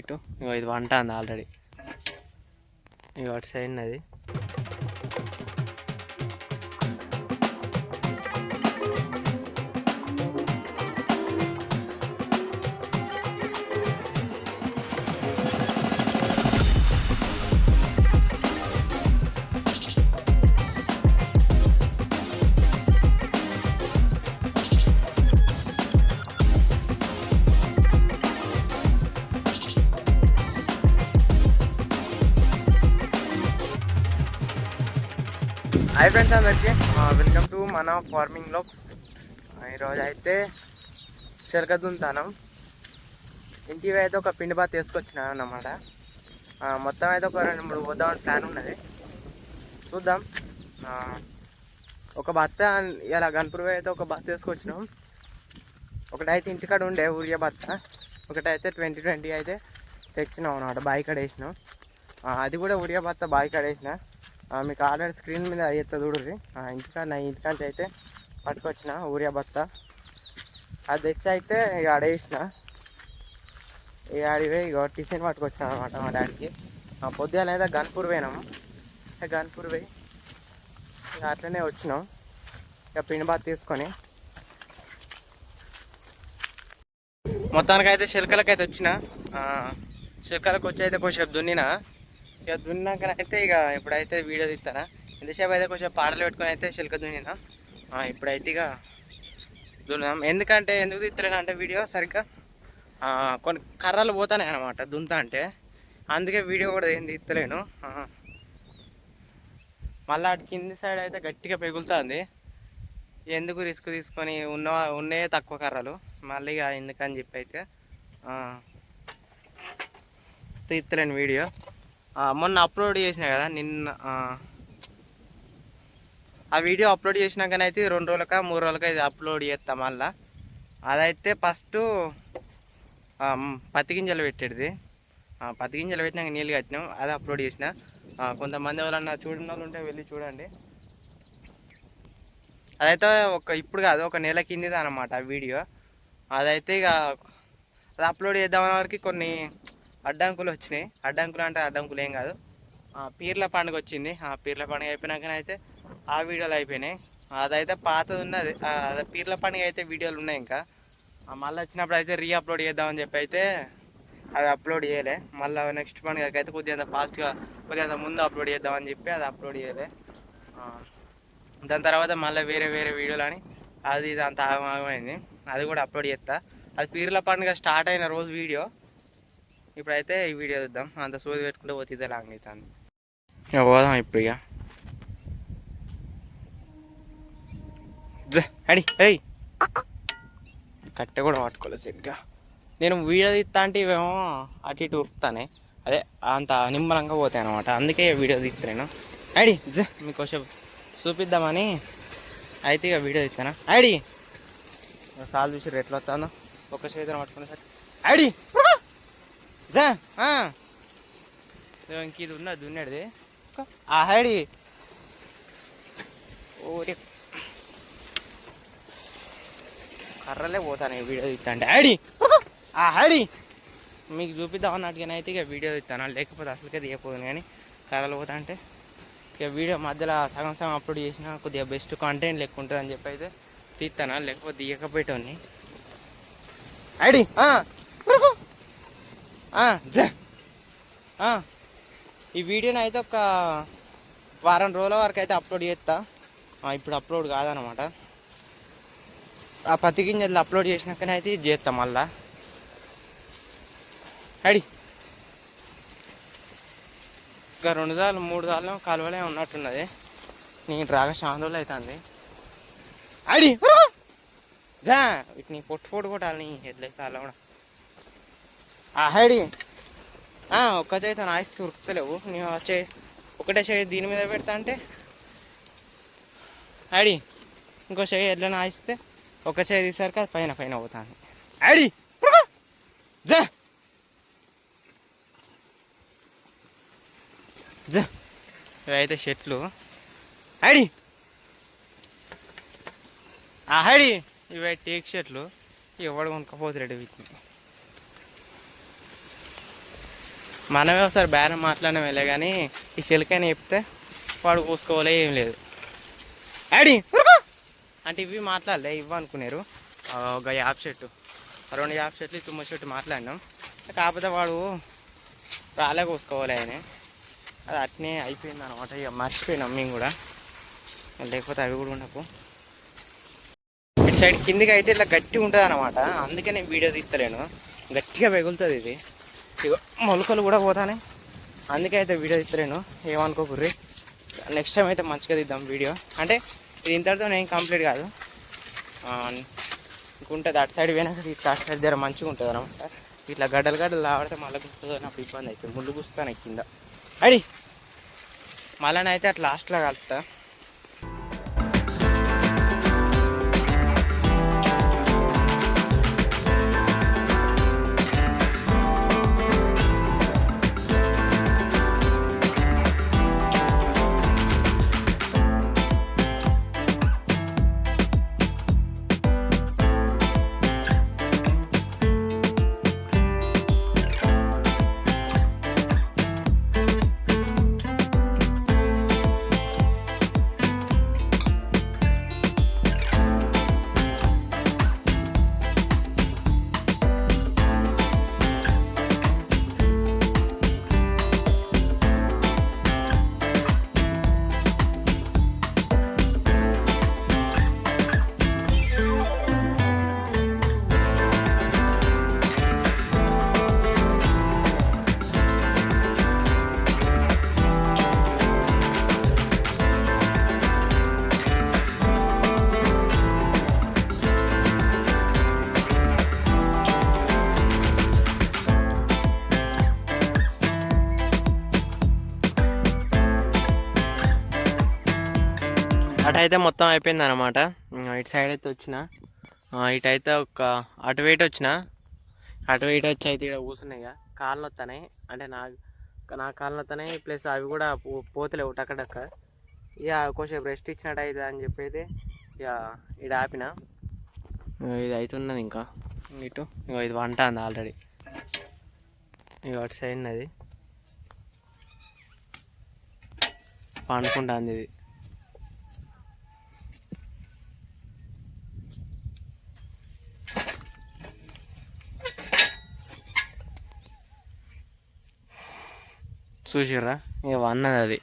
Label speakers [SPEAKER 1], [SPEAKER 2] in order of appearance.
[SPEAKER 1] ఇటు. ఇగో ఇది వంట అంది ఆల్రెడీ ఇగో అటు సైడ్ అది. హాయ్ ఫ్రెండ్స్ అందరికీ. వెల్కమ్ టు మన ఫార్మింగ్ బ్లాగ్స్ ఈరోజు అయితే చిలక దుంతానం ఇంటికి అయితే ఒక పిండి బాత్ తీసుకొచ్చిన అన్నమాట మొత్తం అయితే ఒక రెండు మూడు పోదామని ప్లాన్ ఉన్నది. చూద్దాం. ఒక బత్త ఇలా గన్పూర్ అయితే ఒక బత్త తీసుకొచ్చినాం. ఒకటైతే ఇంటికాడ ఉండే ఊరియా బత్త ఒకటైతే ట్వంటీ ట్వంటీ అయితే తెచ్చినాం అన్నమాట బావి కాడ వేసినాం. అది కూడా ఉరియా బత్త బావి కడేసినా మీకు ఆల్రెడీ స్క్రీన్ మీద అయితే చూడుర్రి. ఇంటికా నా ఇంటికాంచి అయితే పట్టుకొచ్చిన ఊరియా బత్త అది తెచ్చి అయితే ఇక అడిగేసిన ఇక ఆడిపోయి ఇక టిఫిన్ పట్టుకొచ్చిన అనమాట మా డాడీకి. ఆ, పొద్దుగాల అయితే గన్పూర్ పోయినాము. గన్పూర్ పోయి ఇక అట్లనే వచ్చినాం. ఇక పిండి బాత్ తీసుకొని. మొత్తానికి అయితే అయితే వచ్చిన. ఆ, చిలకలకు వచ్చి అయితే కొంచెం దున్నినా. ఇక దున్నాకనైతే ఇక ఇప్పుడైతే వీడియో తీస్తానా ఎంతసేపు అయితే కొంచెం పాటలు పెట్టుకొని అయితే చిలక దున్నినా. ఇప్పుడైతే ఇక దున్నాం. ఎందుకంటే ఎందుకు తీస్తలేను అంటే వీడియో సరిగ్గా కొన్ని కర్రలు పోతాయి అనమాట దున్తా అంటే. అందుకే వీడియో కూడా ఏం తీస్తలేను మళ్ళీ అటు కింది సైడ్ అయితే గట్టిగా పెగులుతుంది. ఎందుకు రిస్క్ తీసుకొని ఉన్న ఉన్నాయే తక్కువ కర్రలు. మళ్ళీ ఇక ఎందుకని చెప్పి అయితే తీస్తలేను వీడియో. మొన్న అప్లోడ్ చేసిన కదా నిన్న ఆ, వీడియో అప్లోడ్ చేసినాకనైతే రెండు రోజులక మూడు రోజులక ఇది అప్లోడ్ చేస్తాం మళ్ళా. అదైతే ఫస్ట్ పత్తి గింజలు పెట్టేది పత్తి గింజలు పెట్టినాక నీళ్ళు కట్టినాం అది అప్లోడ్ చేసిన. కొంతమంది ఎవరన్నా చూడని వాళ్ళు ఉంటే వెళ్ళి చూడండి. అదైతే ఒక ఇప్పుడు కాదు ఒక నెల కిందిది అనమాట ఆ వీడియో. అదైతే ఇక అది అప్లోడ్ చేద్దామనే వరకు కొన్ని అడ్డంకులు వచ్చినాయి. అడ్డంకులు అంటే అడ్డంకులు ఏం కాదు. పీర్ల పండుగ వచ్చింది. ఆ పీర్ల పండుగ అయిపోయినాకనైతే ఆ వీడియోలు అయిపోయినాయి. అదైతే పాతది ఉన్నది. అదే పీర్ల పండుగ అయితే వీడియోలు ఉన్నాయి ఇంకా. మళ్ళీ వచ్చినప్పుడు అయితే రీ అప్లోడ్ చేద్దామని చెప్పి అయితే అవి అప్లోడ్ చేయలే. మళ్ళీ నెక్స్ట్ పండుగకి అయితే కొద్దిగా ఫాస్ట్గా కొద్దిగా ముందు అప్లోడ్ చేద్దామని చెప్పి అది అప్లోడ్ చేయలే. దాని తర్వాత మళ్ళీ వేరే వేరే వీడియోలు అని అది ఇది అంత ఆగమైంది. అది కూడా అప్లోడ్ చేస్తా. అది పీర్ల పండుగ స్టార్ట్ అయిన రోజు వీడియో. ఇప్పుడైతే ఈ వీడియో చూద్దాం. అంత సోది పెట్టుకుంటే పోతే ఇదే లాంగ్ అవుతుంది ఇక పోదాం ఇప్పుడు ఇక. జ, అడి ఏయ్. కట్టె కూడా పట్టుకోలేదు సరిగ్గా. నేను వీడియో తీస్తా అంటే ఇవేమో అటు ఇటు ఉరుకుతానే. అదే అంత నిమ్మలంగా పోతాయి అనమాట అందుకే వీడియో తీస్తున్నాను ఐడి జ మీకోసం చూపిద్దామని అయితే ఇక వీడియో తీస్తానా? ఐడి సాల్ చూసి ఎట్లా వస్తాను ఒక చేతిని పట్టుకునే సరే ఐడి జా ఇంక ఇది ఉన్నది ఆ హైడి. ఓరే. కర్రలే పోతాను వీడియో తీస్తాంటే ఐడి ఆ హైడి. మీకు చూపిద్దాం అన్నట్టుగానే అయితే ఇక వీడియో తీస్తాను లేకపోతే అసలుకే తీయకపోదును కానీ కర్రలు పోతా అంటే ఇక వీడియో మధ్యలో సగం సగం అప్లోడ్ చేసిన కొద్దిగా బెస్ట్ కంటెంట్ లెక్క ఉంటుంది అని చెప్పి అయితే తీస్తాను లేకపోతే తీయకపోయేటోని ఐడి ఈ వీడియోని అయితే ఒక వారం రోజుల వరకు అయితే అప్లోడ్ చేస్తా. ఇప్పుడు అప్లోడ్ కాదనమాట. ఆ పత్తి గింజలు అప్లోడ్ చేసినాకనే అయితే ఇది చేస్తా మళ్ళా. అడి ఇంకా రెండు సార్లు మూడు సార్లు కాలువలే ఉన్నట్టున్నది. నేను రాక చాలా రోజులు అవుతుంది అడి జా. వీటిని పొట్టు పొట్టు కొట్టాలి నీ హెడ్లైట్స్ అలా కూడా. ఆహడి ఒక్క చేతి నాయిస్తూ ఉరుకుతలేవు. నేను వచ్చే ఒకటే చేయి దీని మీద పెడతా అంటే. ఆడి ఇంకో చేయి ఎట్లా నాయిస్తే ఒక చేయి తీసరికి అది పైన పైన పోతాను ఆడి జా! జా! ఇవైతే చెట్లు. ఆడి ఆహడి ఇవే టేక్ షర్ట్లు ఎవడు కొనుక్కపోతులేడు వీటిని. మనమే ఒకసారి బేరం మాట్లాడడం వెళ్ళే కానీ ఈ చిలకని చెప్తే వాడు కోసుకోలే ఏం లేదు. డాడీ అంటే ఇవి మాట్లాడలే ఇవ్వనుకున్నారు ఒక యాప్ షర్టు. రెండు యాప్ షర్ట్లు తుమ్మ షర్టు మాట్లాడినాం. కాకపోతే వాడు రాలే కోసుకోవాలి ఆయన. అది అట్నే అయిపోయింది అనమాట ఇక మర్చిపోయినాం మేము కూడా. లేకపోతే అవి కూడా ఉండకు. ఇటు సైడ్ కిందికి అయితే ఇట్లా గట్టిగా ఉంటుంది అనమాట అందుకే నేను వీడియో తీస్తలేను గట్టిగా పెగులుతుంది ఇది. ఇగో మొలకలు కూడా పోతానే. అందుకే అయితే వీడియో తీస్తలేను ఏమనుకోకుర్రి? నెక్స్ట్ టైం అయితే మంచిగా తీద్దాం వీడియో. అంటే ఇది ఇంతటితో నేను కంప్లీట్ కాదు. ఆ, ఇంకుంటుంది అటు సైడ్ పోయినాక అటు సైడ్ దగ్గర మంచిగా ఉంటుంది అనమాట ఇట్లా గడ్డలు గడ్డలు లాడితే మళ్ళీ గుస్తుంది నాకు ఇబ్బంది అవుతుంది ముళ్ళు గుస్తాను కింద. అడి! మళ్ళీ అయితే అట్లా లాస్ట్లో కలుపుతా అటు అయితే మొత్తం అయిపోయింది అనమాట ఇటు సైడ్ అయితే వచ్చిన. ఇటైతే ఇటు అయితే ఒక అటు వెయిట్ వచ్చిన. అటు వెయిట్ వచ్చి అయితే ఇక్కడ కూర్చున్నాయి ఇక. కాళ్ళు వస్తాయి అంటే నా నా కాళ్ళు వస్తాయి ప్లస్ అవి కూడా పో- పోతలేవు టక్కడక్క ఇక కొంచెం రెస్ట్ ఇచ్చినట్టు అయితే అని చెప్పి అయితే ఇక ఇడ ఆపిన. ఇది ఇది అవుతున్నది ఇంకా. ఇటు ఇగో ఇది వంట అంది ఆల్రెడీ ఇక అటు సైడ్ ఉన్నది. పండుకుంటుంది ఇది. చూసిర్రా? ఇక అన్నది అది.